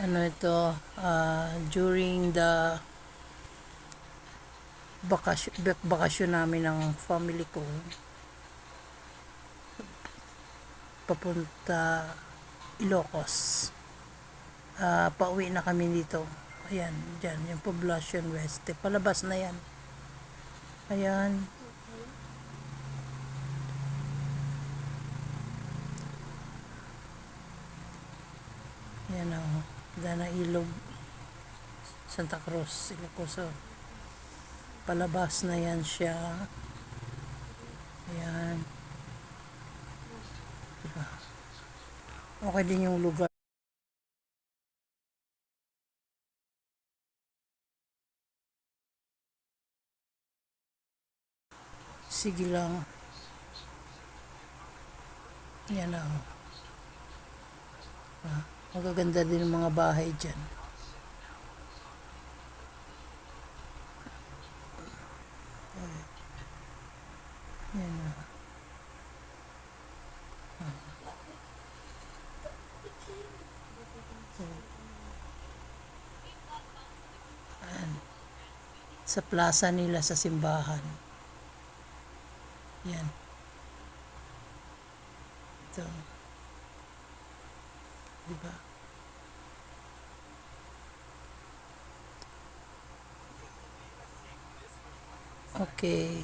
ano ito, ah, during the bakasyon, bakasyon namin ng family ko, papunta Ilocos. Ah, pauwi na kami dito. Ayan, dyan, yung Poblacion West. Palabas na yan. Ayan. Yan o. Dana Ilog. Santa Cruz, Ilocos. Palabas na yan siya. Ayan. Diba? Okay din yung lugar. Sige lang. Yan o. Ah, magaganda din ang mga bahay dyan. Yan. Ayan. Sa plaza nila sa simbahan. Yan. Ito. Diba? Okay.